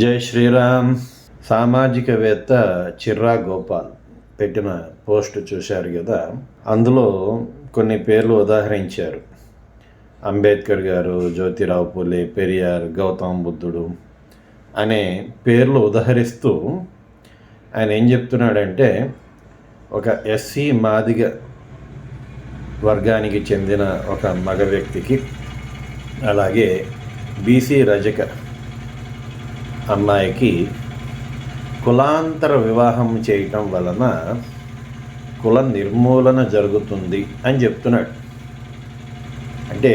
జై శ్రీరామ్. సామాజికవేత్త చిర్రా గోపాల్ పెట్టిన పోస్ట్ చూశారు కదా అందులో కొన్ని పేర్లు ఉదాహరించారు. అంబేద్కర్ గారు జ్యోతిరావు పూలే పెరియార్ గౌతమ్ బుద్ధుడు అనే పేర్లు ఉదహరిస్తూ ఆయన ఏం చెప్తున్నాడంటే ఒక ఎస్సీ మాదిగ వర్గానికి చెందిన ఒక మగ వ్యక్తికి అలాగే బీసీ రజక అమ్మాయికి కులాంతర వివాహం చేయటం వలన కుల నిర్మూలన జరుగుతుంది అని చెప్తున్నాడు. అంటే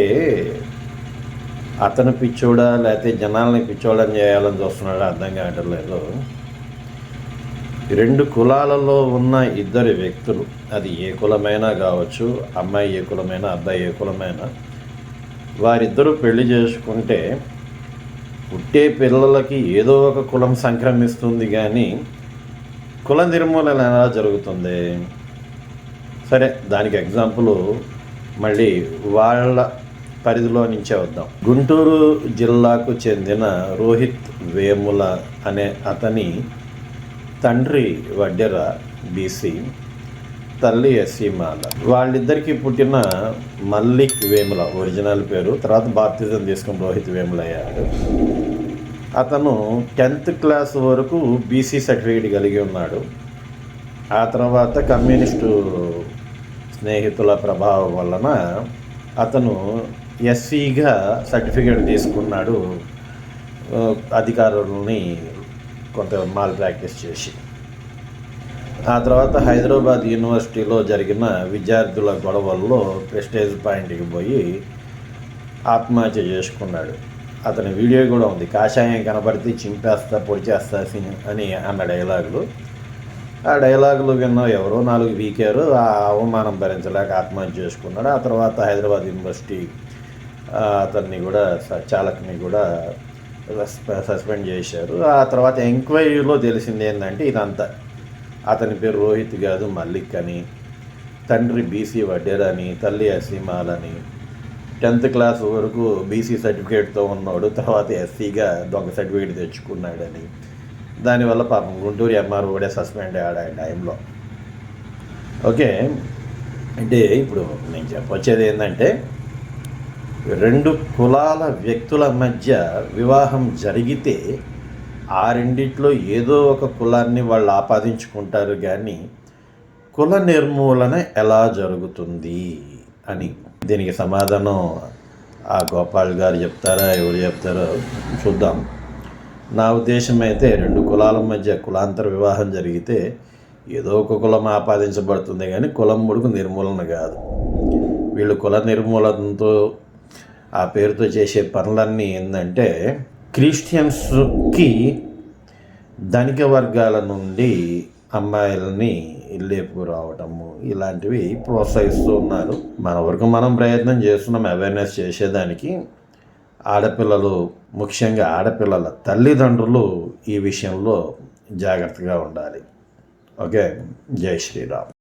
అతను పిచ్చోడా లేకపోతే జనాల్ని పిచ్చోడని చేయాలని చూస్తున్నాడు అర్థం కావటం లేదు. రెండు కులాలలో ఉన్న ఇద్దరు వ్యక్తులు అది ఏ కులమైనా కావచ్చు అమ్మాయి ఏ కులమైనా అబ్బాయి ఏ కులమైనా వారిద్దరూ పెళ్ళి చేసుకుంటే పుట్టే పిల్లలకి ఏదో ఒక కులం సంక్రమిస్తుంది కానీ కుల నిర్మూలన ఎలా జరుగుతుంది? సరే దానికి ఎగ్జాంపుల్ మళ్ళీ వాళ్ళ పరిధిలో నుంచే వద్దాం. గుంటూరు జిల్లాకు చెందిన రోహిత్ వేముల అనే అతని తండ్రి వడ్డెర బీసీ తల్లి ఎస్సీ మాల వాళ్ళిద్దరికీ పుట్టిన మల్లిక్ వేముల ఒరిజినల్ పేరు తర్వాత బాప్తిజం తీసుకుని రోహిత్ వేముల అయ్యాడు అతను టెన్త్ క్లాస్ వరకు బీసీ సర్టిఫికేట్ కలిగి ఉన్నాడు. ఆ తర్వాత కమ్యూనిస్టు స్నేహితుల ప్రభావం వలన అతను ఎస్సీగా సర్టిఫికేట్ తీసుకున్నాడు. అధికారులని కొంత మాల్ ప్రాక్టీస్ చేసి. ఆ తర్వాత హైదరాబాద్ యూనివర్సిటీలో జరిగిన విద్యార్థుల గొడవల్లో ప్రెస్టేజ్ పాయింట్కి పోయి ఆత్మహత్య చేసుకున్నాడు. అతని వీడియో కూడా ఉంది. కాషాయం కనబడితే చింపేస్తా పొడిచేస్తా అని అన్న డైలాగులు. ఆ డైలాగులు విన్న ఎవరో నాలుగు వీకారు ఆ అవమానం భరించలేక ఆత్మహత్య చేసుకున్నాడు. ఆ తర్వాత హైదరాబాద్ యూనివర్సిటీ అతన్ని కూడా చాలకుని కూడా సస్పెండ్ చేశారు. ఆ తర్వాత ఎంక్వైరీలో తెలిసింది ఏంటంటే ఇదంతా. అతని పేరు రోహిత్ కాదు మల్లిక్ అని. తండ్రి బీసీ వడ్డేరని తల్లి అసీమాలని. టెన్త్ క్లాస్ వరకు బీసీ సర్టిఫికేట్తో ఉన్నాడు తర్వాత ఎస్సీగా దొంగ సర్టిఫికేట్ తెచ్చుకున్నాడని. దానివల్ల పాపం గుంటూరు ఎంఆర్ కూడా సస్పెండ్ అయ్యాడు ఆ టైంలో. ఓకే అంటే ఇప్పుడు నేను చెప్పొచ్చేది ఏంటంటే రెండు కులాల వ్యక్తుల మధ్య వివాహం జరిగితే ఆ రెండిట్లో ఏదో ఒక కులాన్ని వాళ్ళు ఆపాదించుకుంటారు కానీ కుల నిర్మూలన ఎలా జరుగుతుంది అని. దీనికి సమాధానం ఆ గోపాల్ గారు చెప్తారా ఎవరు చెప్తారో చూద్దాం. నా ఉద్దేశం అయితే రెండు కులాల మధ్య కులాంతర వివాహం జరిగితే ఏదో ఒక కులం ఆపాదించబడుతుంది కానీ కులం ముడుకు నిర్మూలన కాదు. వీళ్ళు కుల నిర్మూలనతో ఆ పేరుతో చేసే పనులన్నీ ఏంటంటే క్రిస్టియన్స్కి ధనిక వర్గాల నుండి అమ్మాయిలని రావటము ఇలాంటివి ప్రోత్సహిస్తూ ఉన్నారు. మన వరకు మనం ప్రయత్నం చేస్తున్నాం అవేర్నెస్ చేసేదానికి. ఆడపిల్లలు ముఖ్యంగా ఆడపిల్లల తల్లిదండ్రులు ఈ విషయంలో జాగ్రత్తగా ఉండాలి. ఓకే? జై శ్రీరామ్.